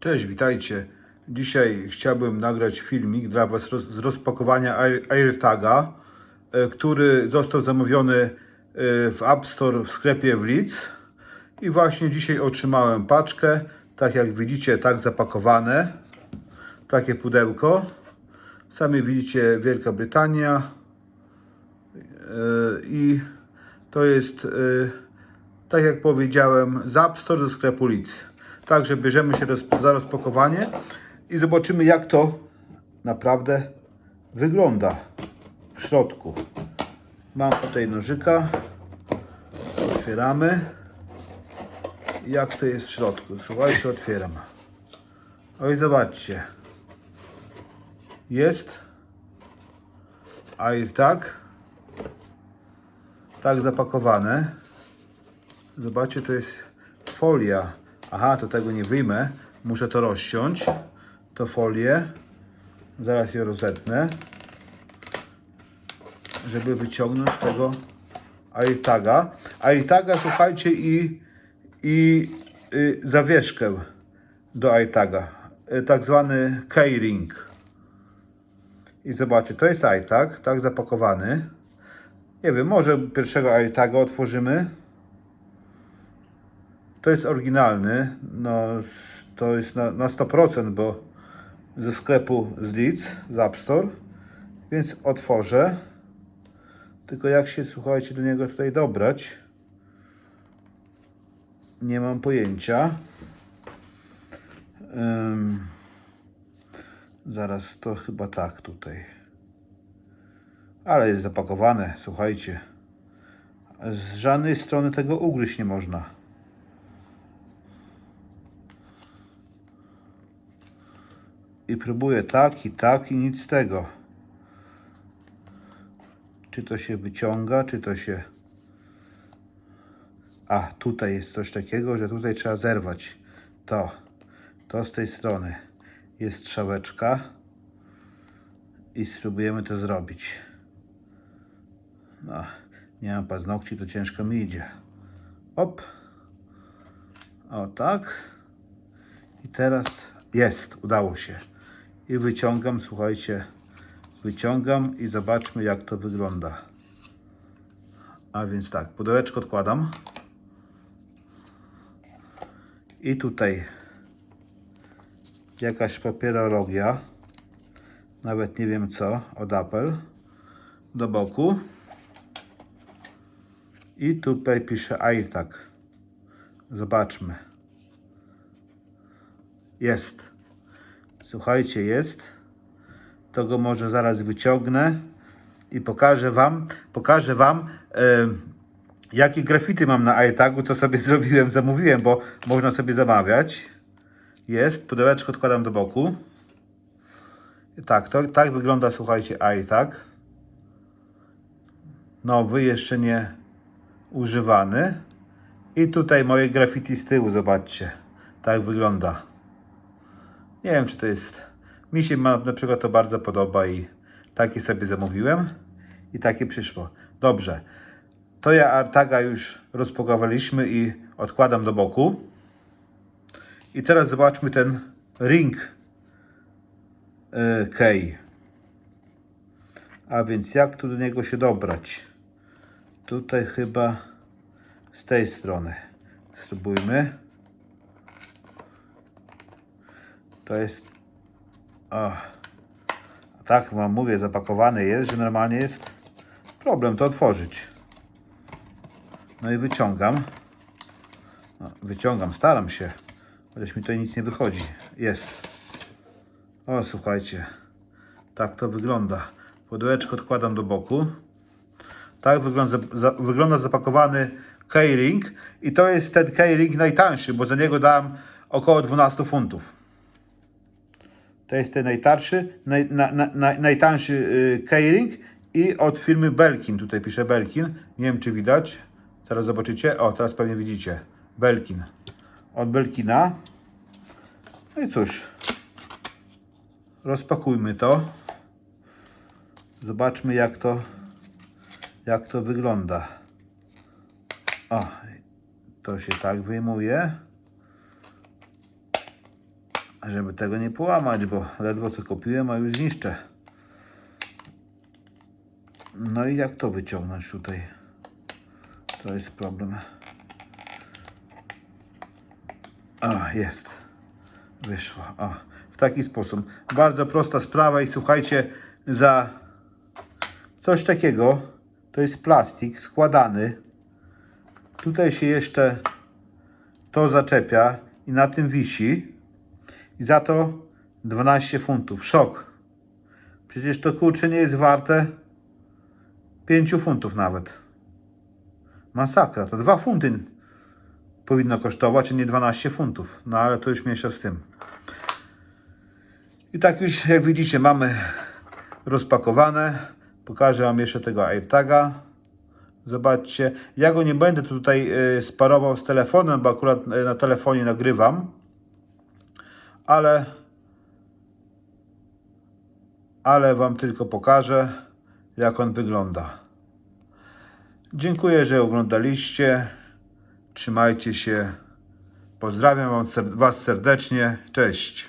Cześć, witajcie. Dzisiaj chciałbym nagrać filmik dla Was z rozpakowania Air- AirTaga, e, który został zamówiony e, w App Store w sklepie w Leeds. I właśnie dzisiaj otrzymałem paczkę, tak jak widzicie, tak zapakowane. Takie pudełko. Sami widzicie Wielka Brytania. E, I to jest, tak jak powiedziałem, z App Store do sklepu Leeds. Także bierzemy się za rozpakowanie i zobaczymy jak to naprawdę wygląda w środku. Mam tutaj nożyka. Otwieramy. Jak to jest w środku? Słuchajcie, otwieram. Oj, zobaczcie. Jest AirTag. Tak zapakowane. Zobaczcie, to jest folia. Aha, to tego nie wyjmę. Muszę to rozciąć. To folię. Zaraz je rozetnę. Żeby wyciągnąć tego AirTaga. AirTaga, słuchajcie, i, i y, zawieszkę do AirTaga. Y, tak zwany keyring. I zobaczcie, to jest AirTag, tak zapakowany. Nie wiem, może pierwszego AirTaga otworzymy. To jest oryginalny, no to jest na, na 100%, bo ze sklepu z Leeds, z App Store, więc otworzę. Tylko jak się, słuchajcie, do niego tutaj dobrać, nie mam pojęcia. Ym, zaraz to chyba tak tutaj. Ale jest zapakowane, słuchajcie. Z żadnej strony tego ugryźć nie można. I próbuję tak i tak i nic z tego. Czy to się wyciąga, czy to się... A, tutaj jest coś takiego, że tutaj trzeba zerwać to. To z tej strony jest strzałeczka i spróbujemy to zrobić. No, nie mam paznokci, to ciężko mi idzie. Op. O tak. I teraz jest, udało się. I wyciągam, słuchajcie, wyciągam i zobaczmy jak to wygląda. A więc tak, pudełeczko odkładam. I tutaj jakaś papierologia, nawet nie wiem co, od Apple, do boku. I tutaj pisze AirTag. Zobaczmy. Jest. Słuchajcie, jest. To go może zaraz wyciągnę i pokażę Wam, pokażę Wam, e, jakie grafity mam na iTagu, co sobie zrobiłem, zamówiłem, bo można sobie zamawiać. Jest, pudełeczko odkładam do boku. Tak, to, tak wygląda, słuchajcie, iTag. Nowy, jeszcze nie używany. I tutaj moje graffiti z tyłu, zobaczcie. Tak wygląda. Nie wiem, czy to jest. Mi się na przykład to bardzo podoba i takie sobie zamówiłem i takie przyszło. Dobrze. To ja Artaga już rozpakowaliśmy i odkładam do boku. I teraz zobaczmy ten ring yy, key. A więc jak tu do niego się dobrać? Tutaj chyba z tej strony. Spróbujmy. To jest. O. Tak wam mówię, zapakowane jest, że normalnie jest problem to otworzyć. No i wyciągam. No, wyciągam, staram się. Chociaż mi tutaj nic nie wychodzi. Jest. O, słuchajcie. Tak to wygląda. Pudełeczko odkładam do boku. Tak wygląda, za, wygląda zapakowany keyring. I to jest ten keyring najtańszy, bo za niego dałem około 12 funtów. To jest ten najtańszy, naj, na, na, na, najtańszy y, keyring i od firmy Belkin. Tutaj pisze Belkin. Nie wiem, czy widać. Zaraz zobaczycie. O, teraz pewnie widzicie. Belkin. Od Belkina. No i cóż. Rozpakujmy to. Zobaczmy, jak to, jak to wygląda. O, to się tak wyjmuje. Żeby tego nie połamać, bo ledwo co kupiłem, a już zniszczę. No i jak to wyciągnąć tutaj? To jest problem. A, jest. Wyszło. O, w taki sposób. Bardzo prosta sprawa i słuchajcie, za coś takiego to jest plastik składany. Tutaj się jeszcze to zaczepia i na tym wisi. I za to 12 funtów. Szok. Przecież to kurczę nie jest warte 5 funtów nawet. Masakra. To 2 funty powinno kosztować, a nie 12 funtów. No ale to już mniejsza z tym. I tak już jak widzicie mamy rozpakowane. Pokażę Wam jeszcze tego AirTaga. Zobaczcie. Ja go nie będę tutaj y, sparował z telefonem, bo akurat y, na telefonie nagrywam. Ale ale Wam tylko pokażę jak on wygląda. Dziękuję, że oglądaliście. Trzymajcie się. Pozdrawiam Was serdecznie. Cześć.